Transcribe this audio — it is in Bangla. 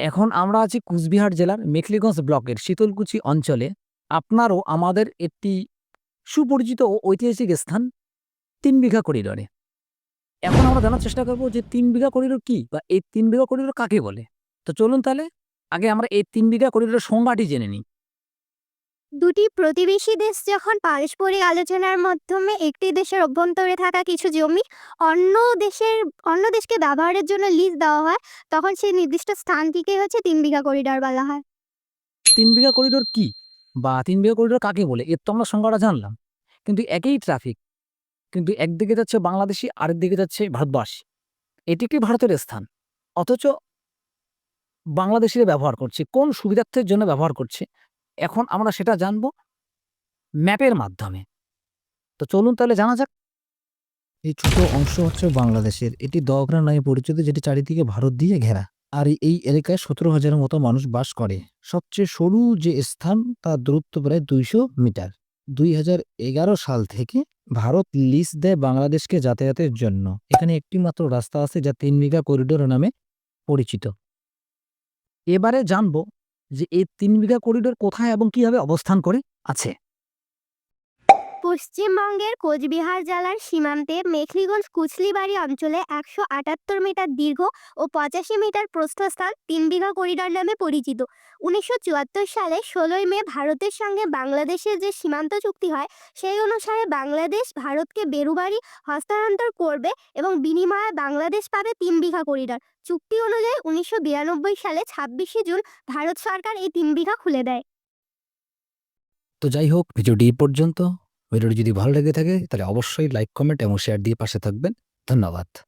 এখন আমরা আছি কুচবিহার জেলার মেখলিগঞ্জ ব্লকের শীতলকুচি অঞ্চলে। আপনারও আমাদের একটি সুপরিচিত ও ঐতিহাসিক স্থান তিন বিঘা করিডরে। এখন আমরা জানার চেষ্টা করব যে তিন বিঘা করিডোর কি বা এই তিন বিঘা করিডোর কাকে বলে? তো চলুন তাহলে আগে আমরা এই তিন বিঘা করিডোরের সংজ্ঞাটি জেনে নিই। দুটি প্রতিবেশী দেশ যখন পারস্পরিক আলোচনার মাধ্যমে একটি দেশের অভ্যন্তরে থাকা কিছু জমি অন্য দেশের, অন্য দেশকে ব্যবহারের জন্য লিজ দেওয়া হয়, তখন সেই নির্দিষ্ট স্থানটিকে হচ্ছে তিন বিঘা করিডর বলা হয়। তিন বিঘা করিডোর কি? বা তিন বিঘা করিডোর কাকে বলে? এর তো আমরা সংজ্ঞাটা জানলাম। কিন্তু একই ট্রাফিক কিন্তু একদিকে যাচ্ছে বাংলাদেশি আরেক দিকে যাচ্ছে ভারতবাসী। এটি কি ভারতের স্থান? অথচ বাংলাদেশিরা ব্যবহার করছে। কোন সুবিধার্থের জন্য ব্যবহার করছে? এখন আমরা সেটা জানব ম্যাপের মাধ্যমে। তো চলুন তাহলে জানা যাক। এই ছোট অংশ হচ্ছে বাংলাদেশের। এটি দগরা নামে পরিচিত, যেটি চারিদিকে ভারত দিয়ে ঘেরা। আর এই এলাকায় সতেরো হাজারের মতো মানুষ বাস করে। সবচেয়ে সরু যে স্থান, তার দূরত্ব প্রায় দুইশো মিটার। দুই হাজার এগারো সাল থেকে ভারত লিজ দেয় বাংলাদেশকে যাতায়াতের জন্য। এখানে একটি মাত্র রাস্তা আছে, যা তিন বিঘা করিডোর নামে পরিচিত। এবারে জানব যে এই তিন বিঘা করিডোর কোথায় এবং কীভাবে অবস্থান করে আছে? পশ্চিমবঙ্গের কোচবিহার জেলার সীমান্তে মেখলিগঞ্জ কুচলিবাড়ি অঞ্চলে একশো আটাত্তর মিটার দীর্ঘ ও পঁচাশি মিটার প্রস্থস্থান তিন বিঘা করিডর নামে পরিচিত। উনিশশো চুয়াত্তর সালে ষোলোই মে ভারতের সঙ্গে বাংলাদেশের যে সীমান্ত চুক্তি হয়, সেই অনুসারে বাংলাদেশ ভারতকে বেরুবাড়ি হস্তান্তর করবে এবং বিনিময়ে বাংলাদেশ পাবে তিন বিঘা করিডর। চুক্তি অনুযায়ী উনিশশো বিরানব্বই সালে ছাব্বিশে জুন ভারত সরকার এই তিন বিঘা খুলে দেয়। তো যাই হোক, ভিডিওটি পর্যন্ত। ভিডিওটি যদি ভালো লেগে থাকে, তাহলে অবশ্যই লাইক কমেন্ট এবং শেয়ার দিয়ে পাশে থাকবেন। ধন্যবাদ।